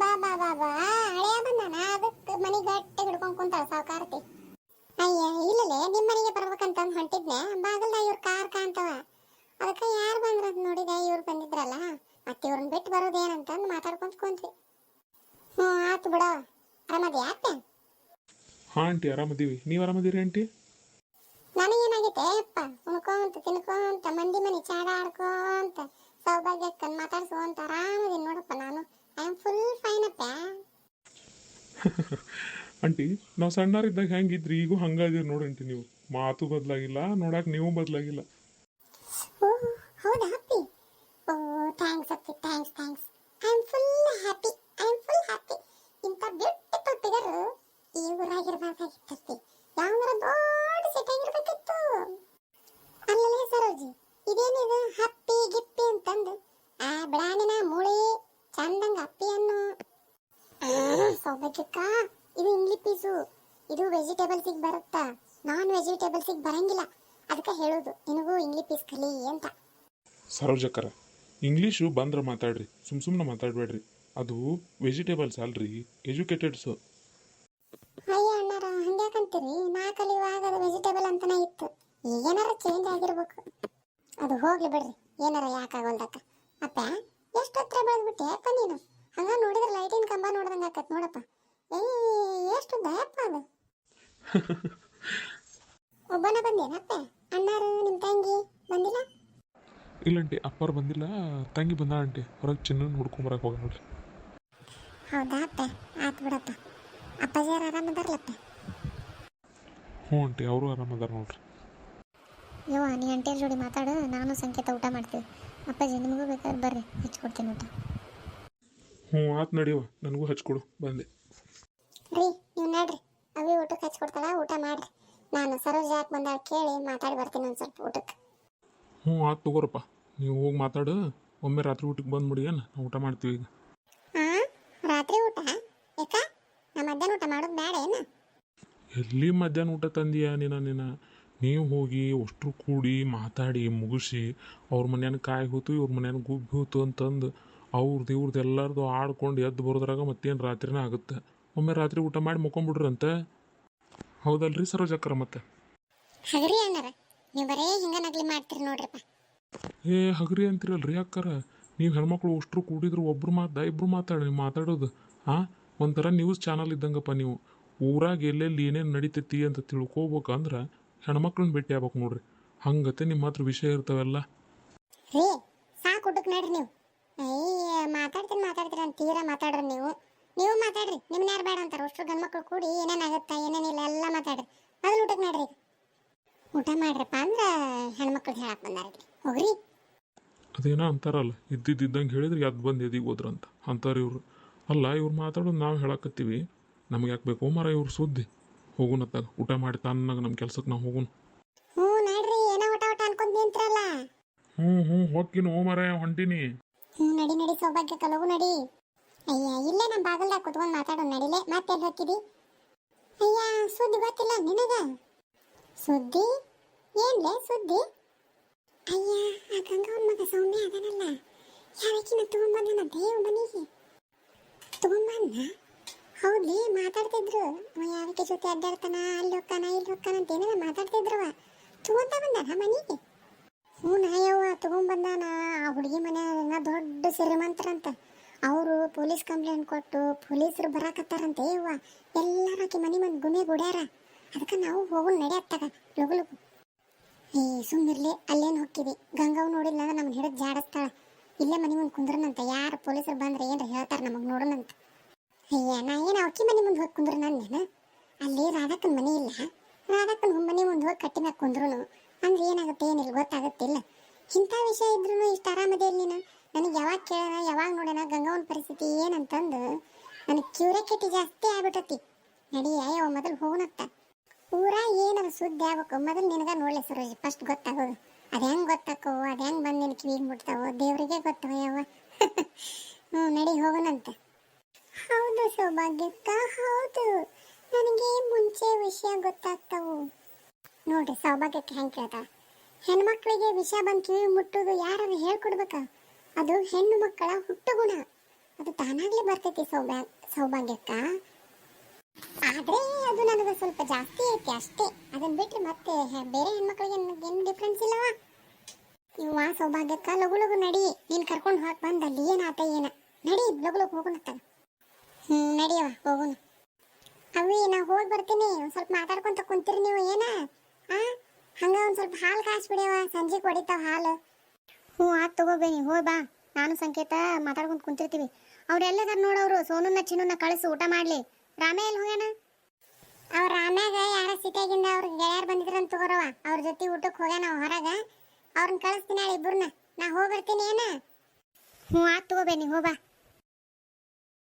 ಬಾ ಬಾ ಬಾ ಬಾ. ಹಳೆಯ ಬಂದಾನ? ಅದಕ್ಕೆ ಮನಿ ಗಟ್ಟಿ ಹಿಡ್ಕೊಂಡು ಕುಂತಾಳ ಸಾವುಕಾರತಿ. ಅಯ್ಯ ಇಲ್ಲಲೇ ನಿಮ್ ಮನೆಗೆ ಬರ್ಬೇಕಂತ ಹೊಂಟಿದ್ನೆ. ಬಾಗಲ್ದಾಗ ಇವ್ರ ಕಾರ್ ಕಾಣ್ತಾವ. ಅದಕ್ಕೆ ಯಾರು ಬಂದ್ರಂತ ನೋಡಿದೆ ಇವ್ರು ಬಂದಿದ್ರಲ್ಲ. ಮತ್ತೆ ಇವ್ರನ್ನ ಬಿಟ್ಟು ಬರೋದೇನಂತಂದು ಮಾತಾಡ್ಕೊಂತ ಕುಂತ್ವಿ. ಹ್ಞೂ ಆತು ಬಿಡ. ಆರಾಮದಿ ಆತೆ ಹಾಂ ಆಂಟಿ ಆರಾಮದೀವಿ. ನೀವು ಆರಾಮದೀರಿ ಆಂಟಿ? ನನಗೇನಾಗೈತೆ? ಅಪ್ಪ ಉಣ್ಕೊಂತ ತಿನ್ಕೊಂತ ಮಂದಿ ಮನೆ ಚಾಡ ಆಡ್ಕೊಂತ ಸೌಭಾಗ್ಯಕ್ಕನ್ ಆರಾಮದಿನ್ ನೋಡಪ್ಪ ನಾನು. ಐ ಆಮ್ ಫುಲ್ ಫೈನ್ ಅಪ್ಪ. ಆಂಟಿ ನಾವು ಸಣ್ಣವರಿದ್ದಾಗ ಹೆಂಗಿದ್ರಿ? ಈಗೂ ಹಂಗದಿರಿ ನೋಡಂಟಿ ನೀವು. ಮಾತು ಬದಲಾಗಿಲ್ಲ ನೋಡಕ್ ನೀವು ಬದಲಾಗಿಲ್ಲ. ಓ ಹೌದಾ ಅಪ್ಪಿ? ಓ ಥ್ಯಾಂಕ್ಸ್ ಅಪ್ಪಿ thanks thanks I am full happy I am full happy ಇಂಥ ಬ್ಯೂಟಿಫುಲ್ ಫಿಗರ್ ಈ ಊರಾಗಿರ್ಬೇಕಾಗಿತ್ತಪ್ಪಿ ಯಾವ್ದಾರ ದೊಡ್ಡ ಸಿಟಿ ಆಗಿರ್ಬೇಕಿತ್ತು. ಅಲ್ಲಲ್ಲೇ ಸರೋಜಿ ಇದೇನಿದು? ಹಪ್ಪಿ ಗಿಪ್ಪಿ ಅಂತಂದು. ಆ ಬ್ರಾಣಿನ ಮೂಳಿ ಚಂದಂಗ ಅಪ್ಪಿ ಅನ್ನು. ಸೌಭಾಗ್ಯಕ್ಕ ಇದು ಇಂಗ್ಲಿ ಪೀಸು ಇದು ವೆಜಿಟೇಬಲ್ಸಿಗೆ ಬರುತ್ತಾ. ನಾನ್ ವೆಜಿಟೇಬಲ್ಸಿಗೆ ಬರಂಗಿಲ್ಲ. ಅದಕ್ಕೆ ಹೇಳೋದು ನಿನಗೂ ಇಂಗ್ಲಿ ಪೀಸ್ ಕಲಿ ಅಂತ. ಸರೋಜಕ್ಕರ ಇಂಗ್ಲೀಷು ಬಂದ್ರೆ ಮಾತಾಡ್ರಿ ಸುಮ್ ಸುಮ್ಮನೆ ಮಾತಾಡ್ಬೇಡ್ರಿ. ಅದು ವೆಜಿಟೇಬಲ್ಸ್ ಅಲ್ರಿ ಎಜುಕೇಟೆಡ್ಸು. ಅಯ್ಯ ಅಣ್ಣಾರ ಹಂಗ್ಯಾಕಂತೀರಿ? ನಾ ಕಲಿಯುವಾಗ ಅದು ವೆಜಿಟೇಬಲ್ ಅಂತಾನೆ ಇತ್ತು. ಈಗೇನಾರ ಚೇಂಜ್ ಆಗಿರ್ಬೇಕು. ಅದು ಹೋಗ್ಲಿ ಬಿಡ್ರಿ ಏನಾರ ಯಾಕಾಗೋಲ್ದಕ್ಕ ಅಪ್ಪ ಎಷ್ಟು ಹತ್ರ ಬೆಳೆದ್ಬಿಟ್ಟೆ ಅಪ್ಪ ನೀನು. ಹಂಗ ನೋಡಿದ್ರೆ ಲೈಟಿನ ಕಂಬ ನೋಡ್ದಂಗ ಆಕತ್ ನೋಡಪ್ಪ. ಏ ಎಷ್ಟು ದಯಪ್ಪ ಅದು? ಒಬ್ಬನ ಬಂದೇನಪ್ಪ ಅಣ್ಣಾರು ನಿಮ್ ತಂಗಿ ಬಂದಿಲ್ಲ? ಇಲ್ಲಂಟಿ ಅಪ್ಪಾರು ಬಂದಿಲ್ಲ. ತಂಗಿ ಬಂದ ಆಂಟಿ. ಹೊರಗೆ ಚಿನ್ನ ಹುಡ್ಕೊಂಬರಕ್ಕೆ ಹೋಗ ನೋಡ್ರಿ. ಹೌದಾ ಅಪ್ಪ? ಆತ್ ಬಿಡಪ್ಪ. ಅಪ್ಪಾಜಿಯವ್ರು ಆರಾಮದಾರ್ಲಪ್ಪ ಹ್ಞೂ ಆಂಟಿ ಅವರು ಆರಾಮದಾರ ನೋಡ್ರಿ. ಯವ್ವ ನೀ ಅಂಟಿಯರ ಜೋಡಿ ಮಾತಾಡು. ನಾನು ಸಂಕೇತ ಊಟ ಮಾಡ್ತೀವಿ. ಅಪ್ಪಾಜಿ ನಿಮಗೂ ಬೇಕಾದ್ರೆ ಬರ್ರಿ ಹಚ್ಕೊಡ್ತೀನಿ ಊಟ. ಹ್ಞೂ ಆತ್ ನಡೆಯುವ ನನಗೂ ಹಚ್ಕೊಡು ಬಂದೆ. ರೀ ನೀವು ನೋಡ್ರಿ ಅವಿ ಊಟಕ್ಕೆ ಹಚ್ಕೊಡ್ತಾಳ ಊಟ ಮಾಡ್ರಿ. ನಾನು ಸರೋಜ್ ಯಾಕೆ ಬಂದಾಳ ಕೇಳಿ ಮಾತಾಡಿ ಬರ್ತೀನಿ ಒಂದು ಸ್ವಲ್ಪ ಊಟಕ್ಕೆ. ಹ್ಞೂ ಆತ್ ತಗೋರಪ್ಪ ನೀವು ಹೋಗಿ ಮಾತಾಡು ಒಮ್ಮೆ ರಾತ್ರಿ ಊಟಕ್ಕೆ ಬಂದ್ಬಿಡಿ ಏನು ಊಟ ಮಾಡ್ತೀವಿ ಈಗ. ಹಾಂ ರಾತ್ರಿ ಊಟ? ಯಾಕ ನಾ ಮಧ್ಯಾಹ್ನ ಊಟ ಮಾಡೋದು ಬೇಡ ಏನು? ಎಲ್ಲಿ ಮಧ್ಯಾಹ್ನ ಊಟ ತಂದೀಯ ನೀನು ನೀನ? ನೀವು ಹೋಗಿ ಅಷ್ಟ್ರು ಕೂಡಿ ಮಾತಾಡಿ ಮುಗಿಸಿ ಅವ್ರ ಮನ್ಯಾನ ಕಾಯಿ ಹೋಯ್ತು ಇವ್ರ ಮನ್ಯಾನ ಗುಬ್ಬಿ ಹೋಯ್ತು ಅಂತಂದು ಅವ್ರದ್ದು ಇವ್ರದ್ದು ಎಲ್ಲರದು ಆಡ್ಕೊಂಡು ಎದ್ದು ಬರೋದ್ರಾಗ ಮತ್ತೇನು ರಾತ್ರಿನೇ ಆಗುತ್ತೆ? ಒಮ್ಮೆ ರಾತ್ರಿ ಊಟ ಮಾಡಿ ಮುಕೊಂಬಿಡ್ರಂತೆ ಹೌದಲ್ರಿ ಸರೋಜಕ್ಕರ ಮತ್ತೆ? ಹಗರಿ ಅಣ್ಣಾರ ನೀವು ಬರೇ ಹಿಂಗ ನಗ್ಲಿ ಮಾಡ್ತೀರಿ ನೋಡ್ರಿಪ್ಪ. ಏ ಹಗರಿ ಅಂತೀರಲ್ರಿ ಅಕ್ಕರ. ನೀವು ಹೆಣ್ಮಕ್ಳು ಅಷ್ಟ್ರು ಕೂಡಿದ್ರು ಒಬ್ರು ಮಾತಾ ಇಬ್ರು ಮಾತಾಡಿ ನೀವು ಮಾತಾಡೋದು ಹಾಂ ಒಂಥರ ನ್ಯೂಸ್ ಚಾನಲ್ ಇದ್ದಂಗಪ್ಪ ನೀವು. ಊರಾಗ ಎಲ್ಲೆಲ್ಲಿ ಏನೇನು ನಡೀತೈತಿ ಅಂತ ತಿಳ್ಕೊಬೇಕಂದ್ರೆ ಹೆಣ್ಮಕ್ಳನ್ನ ಭೇಟಿ ಆಗ್ಬೇಕು ನೋಡ್ರಿ. ಹಂಗತೆ ನಿಮ್ಮ ಹತ್ರ ವಿಷಯ ಇರ್ತಾವೆಲ್ಲ. ರೀ ಸಾಕು ಊಟಕ್ಕೆ ನಡ್ರಿ ನೀವು. ಅಯ್ಯ ಮಾತಾಡ್ತೀನಿ ಮಾತಾಡ್ತೀರ ಅಂತ ತೀರಾ ಮಾತಾಡ್ರಿ ನೀವು. ನೀವು ಮಾತಾಡ್ರಿ ನಿಮ್ನ ಯಾರು ಬೇಡ ಅಂತಾರೆ. ಅಷ್ಟು ಗಂಡ್ಮಕ್ಳು ಕೂಡಿ ಏನೇನಾಗುತ್ತಾ ಏನೇನಿಲ್ಲ ಎಲ್ಲ ಮಾತಾಡ್ರಿ. ಮೊದಲು ಊಟಕ್ಕೆ ನಡ್ರಿ. ಊಟ ಮಾಡ್ರಪ್ಪ ಅಂದ್ರೆ ಹೆಣ್ಮಕ್ಳು ಹೇಳಕ್ ಬಂದಾರ್ರಿ ಹೋಗ್ರಿ. ಅದೇನೋ ಅಂತಾರಲ್ಲ ಇದ್ದಿದ್ದಂಗೆ ಹೇಳಿದ್ರೆ ಎದ್ದು ಬಂದು ಎದಿಗೆ ಹೋದ್ರಂತ ಅಂತಾರೆ ಇವರು. ಅಲ್ಲ ಇವ್ರು ಮಾತಾಡೋದು ನಾವು ಹೇಳಕತ್ತೀವಿ. ನಮ್ಗೆ ಯಾಕೆ ಬೇಕು ಮರ ಇವ್ರು ಸುದ್ದಿ. ಹೋಗುನತ್ತಾಗ ಊಟ ಮಾಡಿ ತನ್ನಾಗ ನಮ್ಮ ಕೆಲ್ಸಕ್ಕೆ ನಾವು ಹೋಗುನು. ಹ್ಞೂ ನಡ್ರಿ ಏನೋ ಊಟ ಊಟ ಅನ್ಕೊಂಡ್ ನಿಂತ್ರಲ್ಲ? ಹ್ಞೂ ಹ್ಞೂ ಹೋಗ್ತೀನಿ ಹೋ ಮರ ಹೊಂಟಿನಿ. ಹ್ಞೂ ನಡಿ ನಡಿ ಸೌಭಾಗ್ಯ ಕಲಗು ನಡಿ. ಅಯ್ಯ ಇಲ್ಲೇ ನಮ್ಮ ಬಾಗಲ್ದಾಗ ಕುತ್ಕೊಂಡು ಮಾತಾಡೋ ನಡಿಲೆ ಮತ್ತೆ ಎಲ್ಲಿ ಹೋಗ್ತಿದಿ? ಅಯ್ಯ ಸುದ್ದಿ ಗೊತ್ತಿಲ್ಲ ನಿನಗ? ಸುದ್ದಿ? ಏನ್ಲೆ ಸುದ್ದಿ? ಅಯ್ಯ ಆ ಗಂಗವನ್ ಮಗ ಸೌಮ್ಯ ಅದನಲ್ಲ. ಯಾವಕ್ಕಿನ ತಗೊಂಬಂದನ? ದೇವ್ ಮನೆಗೆ ತಗೊಂಬಂದ ಹೌದ್ಲಿ, ಮಾತಾಡ್ತಿದ್ರು. ಯಾವಕ್ಕೆ ಜೊತೆ ಅಡ್ಡಾಡ್ತಾನ, ಅಲ್ಲಿ ಹೋಗ್ತಾನ, ಇಲ್ಲಿ ಹೋಗ್ತಾನ ಅಂತ ಏನಾರ ಮಾತಾಡ್ತಿದ್ರವ ತಗೊಂತ ಬಂದಾನ ಮನೆಗೆ? ಹ್ಞೂ ನಾಯವ್ವ ತಗೊಂಬಂದಾನ ಆ ಹುಡುಗಿ ಮನ್ಯಾಗ ದೊಡ್ಡ ಶ್ರೀಮಂತರಂತ. ಅವರು ಪೊಲೀಸ್ ಕಂಪ್ಲೇಂಟ್ ಕೊಟ್ಟು ಪೊಲೀಸರು ಬರಾಕತ್ತಾರಂತೆ ಯವ್ವ. ಎಲ್ಲಾರ ಆಕೆ ಮನೆ ಮಂದಿ ಗುಣೆ ಗುಡ್ಯಾರ. ಅದಕ್ಕೆ ನಾವು ಹೋಗು ನಡೆಯತ್ತಾಗ ಲಗು ಲಗು ಏ ಸುಮ್ಮಿರ್ಲಿ ಅಲ್ಲೇನು ಹೋಗ್ತಿವಿ ಗಂಗಾವ್ ನೋಡಿಲ್ಲ ನಮ್ಗೆ ಹಿಡಿದು ಜಾಡಿಸ್ತಾಳ. ಇಲ್ಲೇ ಮನೆ ಮುಂದೆ ಕುಂದ್ರನಂತ. ಯಾರು ಪೊಲೀಸರು ಬಂದ್ರೆ ಏನ್ರ ಹೇಳ್ತಾರೆ ನಮಗೆ ನೋಡೋಣಂತ ಅಯ್ಯ, ನಾ ಏನು ಅವಕ್ಕಿ ಮನೆ ಮುಂದೆ ಹೋಗಿ ಕುಂದ್ರು ನಾನು ನಾನು? ಅಲ್ಲಿ ರಾಧಕ್ಕನ ಮನೆ ಇಲ್ಲ. ರಾಧಕ್ಕನ ಮನೆ ಮುಂದೆ ಹೋಗಿ ಕಟ್ಟಿ ಮ್ಯಾಗ ಕುಂದ್ರು ಅಂದ್ರೆ ಏನಾಗುತ್ತೆ, ಏನಿಲ್ಲ, ಗೊತ್ತಾಗುತ್ತಿಲ್ಲ. ಇಂಥ ವಿಷಯ ಇದ್ರೂ ಇಷ್ಟು ಆರಾಮದೇಲಿ ನೀನು? ನನಗೆ ಯಾವಾಗ ಕೇಳೋಣ, ಯಾವಾಗ ನೋಡೋಣ ಗಂಗಾವನ ಪರಿಸ್ಥಿತಿ ಏನಂತಂದು ನನಗೆ ಕ್ಯೂರಿಯಾಸಿಟಿ ಜಾಸ್ತಿ ಆಗ್ಬಿಟ್ಟತಿ. ನಡಿ, ಅಯ್ಯೋ, ಮೊದಲು ಹೋಗೋಣತ್ತ ಊರ ಏನಾದ್ರು ಸುದ್ದಿ ಆಗ್ಬೇಕು. ಮೊದಲು ನಿನಗ ನೋಡಲೇ ಸರೋಜಿ ಫಸ್ಟ್ ಗೊತ್ತಾಗೋದು. ಅದು ಹೆಂಗೆ ಗೊತ್ತಾಕೋ, ಅದು ಹೆಂಗೆ ಬಂದು ನಿನ್ನ ಕಿವಿಗೆ ಮುಟ್ತಾವೋ, ದೇವರಿಗೆ ಗೊತ್ತವ ಯಾವ ಹ್ಞೂ ನಡಿ ಹೋಗೋಣಂತ ಹೌದು ಸೌಭಾಗ್ಯಕ್ಕ, ಹೌದು. ನನಗೆ ಮುಂಚೆ ವಿಷಯ ಗೊತ್ತಾಗ್ತಾವು. ನೋಡ್ರಿ ಸೌಭಾಗ್ಯಕ್ಕೆ ಹೆಂಗೆ ಕೇಳ್ದ ಹೆಣ್ಮಕ್ಳಿಗೆ ವಿಷ ಬಂದು ಕಿವಿ ಮುಟ್ಟೋದು ಯಾರು ಹೇಳ್ಕೊಡ್ಬೇಕ? ಅದು ಹೆಣ್ಣು ಮಕ್ಕಳ ಹುಟ್ಟುಗುಣ. ಅದು ತಾನಾಗ್ಲೇ ಬರ್ತೈತಿ ಸೌಭಾಗ್ಯ ಸೌಭಾಗ್ಯಕ್ಕ. ಆದ್ರೆ ಅದು ನನಗೆ ಸ್ವಲ್ಪ ಜಾಸ್ತಿ ಐತಿ ಅಷ್ಟೇ. ಅದನ್ನ ಬಿಟ್ಟು ಮತ್ತೆ ಬೇರೆ ಹೆಣ್ಮಕ್ಳಿಗೆ ಏನು ಡಿಫ್ರೆನ್ಸ್ ಇಲ್ಲವ? ಇವ್ವ ಸೌಭಾಗ್ಯಕ್ಕ, ಲಗು ಲಗು ನಡಿ. ನೀನ್ ಕರ್ಕೊಂಡು ಹೋಗಿ ಬಂದಲ್ಲಿ ಏನಾತ ಏನ ನಡಿ, ಲಗು ಲಗು ಹೋಗೋಣ ನಡಿಯವ ಹೋಗೋಣ. ಅವಿ ನಾ ಹೋಗಿ ಬರ್ತೀನಿ. ಒಂದ್ ಸ್ವಲ್ಪ ಮಾತಾಡ್ಕೊಂತ ಕುಂತೀರಿ ನೀವು ಏನ? ಆ? ಹಂಗ ಒಂದು ಸ್ವಲ್ಪ ಹಾಲು ಕಾಯಿಸ್ಬಿಡಿಯವ ಸಂಜೆ ಕೊಡಿತಾವ ಹಾಲು. ಹ್ಞೂ ಆತ್ ತಗೋಬೇನಿ ಹೋಯ್ ಬಾ. ನಾನು ಸಂಕೇತ ಮಾತಾಡ್ಕೊಂತ ಕುಂತಿರ್ತೀವಿ. ಅವ್ರೆಲ್ಲದಾರ ನೋಡವ್ರು ಸೋನುನ ಚಿನ್ನುನ ಕಳಿಸಿ ಊಟ ಮಾಡಲಿ. ರಾಮೇ ಎಲ್ಲಿ ಹೋಗ್ಯಾನ? ಅವ್ರ ರಾಮ್ಯಾಗ ಯಾರ ಸಿಟಿಯಾಗಿಂದ ಅವ್ರ ಗೆಳೆಯರ್ ಬಂದಿದ್ರಂತ ತಗೋರವ ಅವ್ರ ಜೊತೆ ಊಟಕ್ಕೆ ಹೋಗ್ಯಾನ ಹೊರಗೆ. ಅವ್ರನ್ನ ಕಳಿಸ್ತೀನಿ ಇಬ್ಬರನ್ನ ನಾ ಹೋಗಿ ಬರ್ತೀನಿ ಏನ? ಹ್ಞೂ ಆಗ ತಗೋಬೇನಿ ಹೋಗ್ ಬಾ.